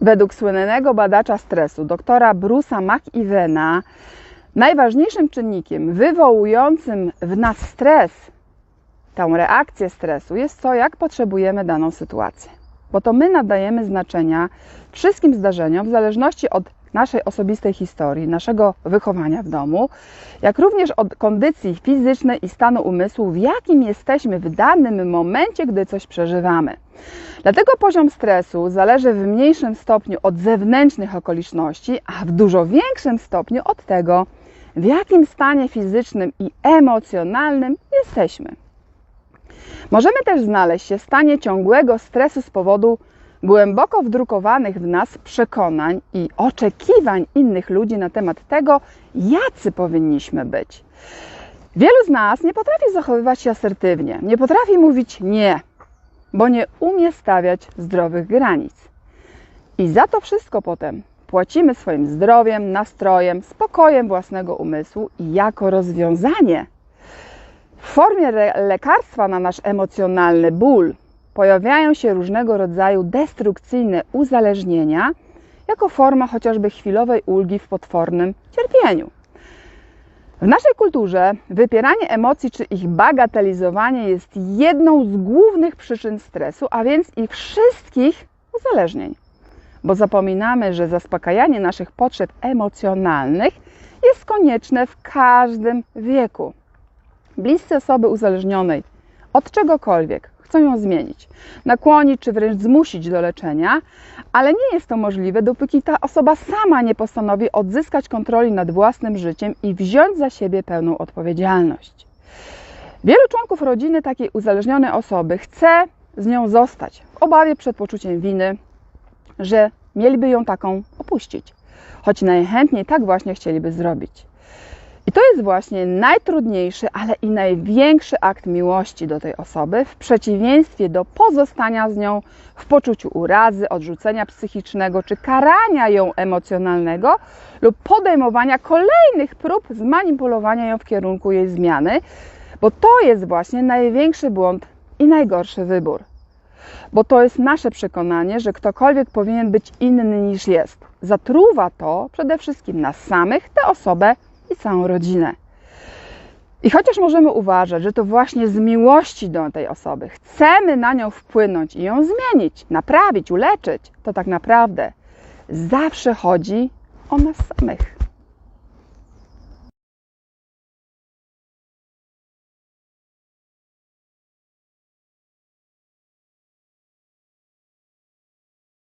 Według słynnego badacza stresu, doktora Bruce'a McEvena, najważniejszym czynnikiem wywołującym w nas stres, tę reakcję stresu, jest to, jak potrzebujemy daną sytuację. Bo to my nadajemy znaczenia wszystkim zdarzeniom w zależności od naszej osobistej historii, naszego wychowania w domu, jak również od kondycji fizycznej i stanu umysłu, w jakim jesteśmy w danym momencie, gdy coś przeżywamy. Dlatego poziom stresu zależy w mniejszym stopniu od zewnętrznych okoliczności, a w dużo większym stopniu od tego, w jakim stanie fizycznym i emocjonalnym jesteśmy. Możemy też znaleźć się w stanie ciągłego stresu z powodu głęboko wdrukowanych w nas przekonań i oczekiwań innych ludzi na temat tego, jacy powinniśmy być. Wielu z nas nie potrafi zachowywać się asertywnie, nie potrafi mówić nie, bo nie umie stawiać zdrowych granic. I za to wszystko potem płacimy swoim zdrowiem, nastrojem, spokojem własnego umysłu i jako rozwiązanie w formie lekarstwa na nasz emocjonalny ból pojawiają się różnego rodzaju destrukcyjne uzależnienia, jako forma chociażby chwilowej ulgi w potwornym cierpieniu. W naszej kulturze wypieranie emocji czy ich bagatelizowanie jest jedną z głównych przyczyn stresu, a więc i wszystkich uzależnień. Bo zapominamy, że zaspokajanie naszych potrzeb emocjonalnych jest konieczne w każdym wieku. Bliscy osoby uzależnionej od czegokolwiek chcą ją zmienić, nakłonić czy wręcz zmusić do leczenia, ale nie jest to możliwe, dopóki ta osoba sama nie postanowi odzyskać kontroli nad własnym życiem i wziąć za siebie pełną odpowiedzialność. Wielu członków rodziny takiej uzależnionej osoby chce z nią zostać w obawie przed poczuciem winy, że mieliby ją taką opuścić, choć najchętniej tak właśnie chcieliby zrobić. I to jest właśnie najtrudniejszy, ale i największy akt miłości do tej osoby, w przeciwieństwie do pozostania z nią w poczuciu urazy, odrzucenia psychicznego czy karania ją emocjonalnego lub podejmowania kolejnych prób zmanipulowania ją w kierunku jej zmiany, bo to jest właśnie największy błąd i najgorszy wybór. Bo to jest nasze przekonanie, że ktokolwiek powinien być inny niż jest. Zatruwa to przede wszystkim nas samych, tę osobę całą rodzinę. I chociaż możemy uważać, że to właśnie z miłości do tej osoby chcemy na nią wpłynąć i ją zmienić, naprawić, uleczyć, to tak naprawdę zawsze chodzi o nas samych.